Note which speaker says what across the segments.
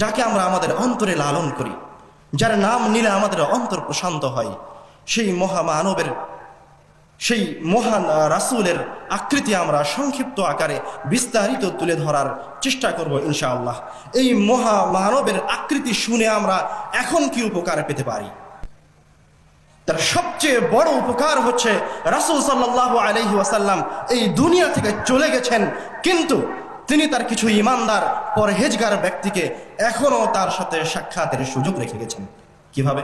Speaker 1: যাকে আমরা আমাদের অন্তরে লালন করি, যার নাম নিলে আমাদের অন্তর প্রশান্ত হয়, সেই মহামানবের, সেই মহান রাসূলের আকৃতি আমরা সংক্ষিপ্ত আকারে বিস্তারিত তুলে ধরার চেষ্টা করব ইনশাআল্লাহ। এই মহা মানবের আকৃতি শুনে আমরা এখন কি উপকার পেতে পারি? তার সবচেয়ে বড় উপকার হচ্ছে রাসূল সাল্লাল্লাহু আলাইহি ওয়াসাল্লাম এই দুনিয়া থেকে চলে গেছেন, কিন্তু তিনি তার কিছু ইমানদার পরহেজগার ব্যক্তিকে এখনও তার সাথে সাক্ষাতের সুযোগ রেখে গেছেন কিভাবে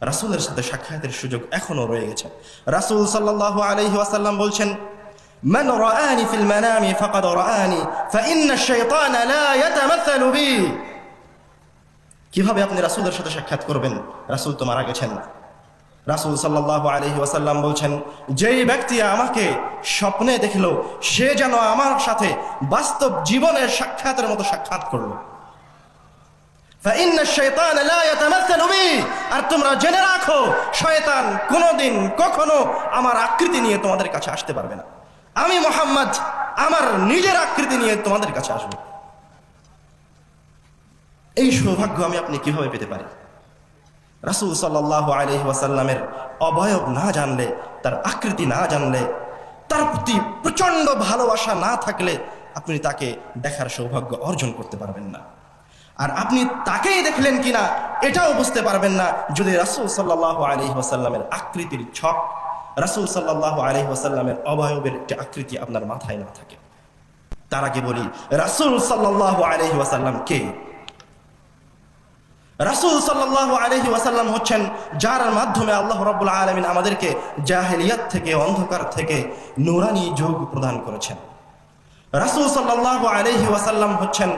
Speaker 1: রাসূলের সাথে সাক্ষাতের সুযোগ এখনও রয়ে গেছে রাসূল সাল্লাল্লাহু আলাইহি ওয়াসাল্লাম বলছেন من رآني في المنام فقد رآني فإن الشيطان لا يتمثل بي কিভাবে আপনি রাসূলের সাথে সাক্ষাৎ করবেন রাসূল তো মারা গেছেন রাসুল সাল্লাহ আলহি ওয়াসাল্লাম বলছেন, যেই ব্যক্তি আমাকে স্বপ্নে দেখল, সে যেন আমার সাথে বাস্তব জীবনের সাক্ষাতের মতো সাক্ষাৎ করল। আর তোমরা জেনে রাখো, শয়তান কোনোদিন কখনো আমার আকৃতি নিয়ে তোমাদের কাছে আসতে পারবে না। আমি মোহাম্মদ, আমার নিজের আকৃতি নিয়ে তোমাদের কাছে আসব। এই সৌভাগ্য আমি আপনি কীভাবে পেতে পারি? রাসূল সাল্লাল্লাহু আলাইহি ওয়াসাল্লামের অবয়ব না জানলে, তার আকৃতি না জানলে, তার প্রতি প্রচণ্ড ভালোবাসা না থাকলে আপনি তাকে দেখার সৌভাগ্য অর্জন করতে পারবেন না। আর আপনি তাকেই দেখলেন কিনা, এটাও বুঝতে পারবেন না যদি রাসূল সাল্লাল্লাহু আলাইহি ওয়াসাল্লামের আকৃতির ছক, রাসূল সাল্লাল্লাহু আলাইহি ওয়াসাল্লামের অবয়বের একটি আকৃতি আপনার মাথায় না থাকে। তার আগে বলি, রাসূল সাল্লাল্লাহু আলাইহি ওয়াসাল্লাম কে? রাসূল সাল্লাল্লাহু আলাইহি ওয়াসাল্লাম হচ্ছেন, যার মাধ্যমে আল্লাহ রাব্বুল আলামিন আমাদেরকে জাহেলিয়াত থেকে, অন্ধকার থেকে নুরানি যুগ প্রদান করেছেন। রাসূল সাল্লাল্লাহু আলাইহি ওয়াসাল্লাম হচ্ছেন,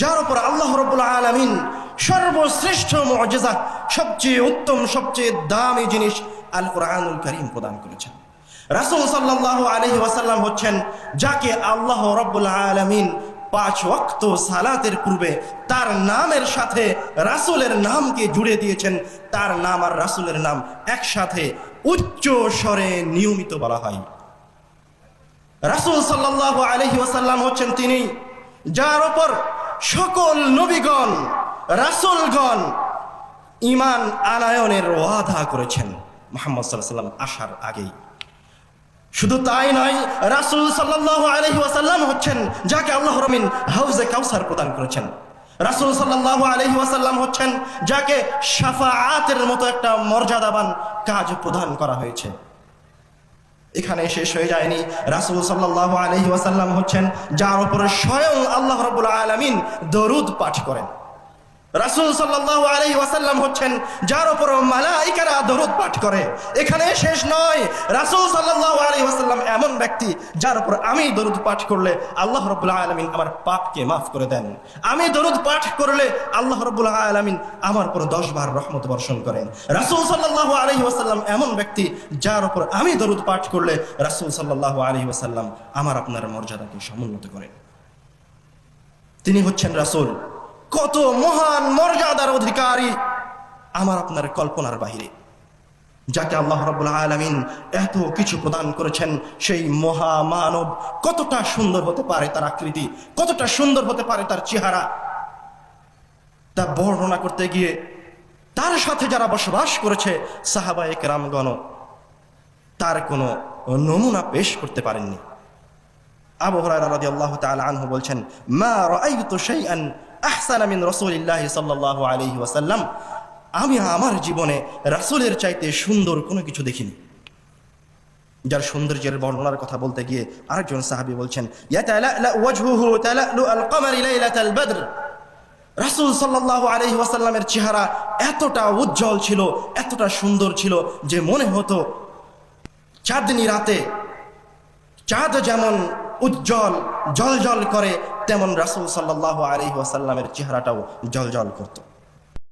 Speaker 1: যার উপর আল্লাহ রাব্বুল আলামিন সর্বশ্রেষ্ঠ মুআজিজা সবচেয়ে উত্তম, সবচেয়ে দামি জিনিস আল কোরআনুল করিম প্রদান করেছেন। রাসূল সাল্লাল্লাহু আলাইহি ওয়াসাল্লাম হচ্ছেন, যাকে আল্লাহ রাব্বুল আলামিন পাঁচ ওয়াক্ত সালাতের পূর্বে তার নামের সাথে রাসূলের নামকে জুড়ে দিয়েছেন। তার নাম আর রাসূলের নাম একসাথে উচ্চ স্বরে নিয়মিত বলা হয়। রাসূল সাল্লাল্লাহু আলাইহি ওয়াসাল্লাম হচ্ছেন তিনি, যার ওপর সকল নবীগণ, রাসূলগণ ঈমান আনায়নের ওয়াদা করেছেন। মুহাম্মদ সাল্লাল্লাহু আলাইহি ওয়াসাল্লাম আসার আগেই। শুধু তাই নয়, রাসূল ওয়াসাল্লাম হচ্ছেন যাকে আল্লাহ রমিন হাউজে কাউসার প্রদান করেছেন। রাসূল সাল্লাল্লাহু আলাইহি ওয়াসাল্লাম হচ্ছেন যাকে শাফাআতের মতো একটা মর্যাদাবান কাজ প্রদান করা হয়েছে। এখানে শেষ হয়ে যায়নি, রাসূল সাল্লাল্লাহু আলাইহি ওয়াসাল্লাম হচ্ছেন যার উপরে স্বয়ং আল্লাহ রাব্বুল আলামিন দরুদ পাঠ করেন। রাসূল সাল্লাল্লাহু আলাইহি ওয়াসাল্লাম হচ্ছেন, যার উপর মালাইকারা দরুদ পাঠ করে। এখানে শেষ নয়, রাসূল সাল্লাল্লাহু আলাইহি ওয়াসাল্লাম এমন ব্যক্তি যার উপর আমি দরুদ পাঠ করলে আল্লাহ রাব্বুল আলামিন আমার পাপকে মাফ করে দেন। আমি দরুদ পাঠ করলে আল্লাহ রাব্বুল আলামিন আমার উপর 10 বার রহমত বর্ষণ করেন। রাসূল সাল্লাল্লাহু আলাইহি ওয়াসাল্লাম এমন ব্যক্তি যার উপর আমি দরুদ পাঠ করলে রাসূল সাল্লাল্লাহু আলাইহি ওয়াসাল্লাম আমার আপনার মর্যাদাকে সমুন্নত করেন। তিনি হচ্ছেন রাসূল। কত মহান মর্যাদার অধিকারী আমার আপনার কল্পনার বাহিরে। যাকে আল্লাহ রাব্বুল আলামিন এত কিছু প্রদান করেছেন, সেই মহামানব কতটা সুন্দর হতে পারে তার আকৃতি, কতটা সুন্দর হতে পারে তার চেহারা। তা বর্ণনা করতে গিয়ে তার সাথে যারা বসবাস করেছে, সাহাবায়ে রামগণ তার কোনো নমুনা পেশ করতে পারেননি। আবু হুরায়রা রাদিয়াল্লাহু তাআলা আনহু বলছেন, মা রাআইতু শাইআন আহসানা মিন রাসূলিল্লাহি সাল্লাল্লাহু আলাইহি ওয়াসাল্লাম। আমি আমার জীবনে রাসূলের চাইতে সুন্দর কোনো কিছু দেখিনি। যার সৌন্দর্যের বর্ণনার কথা বলতে গিয়ে আরেকজন সাহাবী বলছেন রাসূল সাল্লাল্লাহু আলাইহি ওয়াসাল্লামের চেহারা এতটা উজ্জ্বল ছিল, এতটা সুন্দর ছিল যে মনে হতো চাঁদনি রাতে চাঁদ যেমন উজ্জ্বল জল জল করে তেমন রাসুল সাল্লাহ আলহি ওয়াসাল্লামের চেহারাটাও জল জল করতো।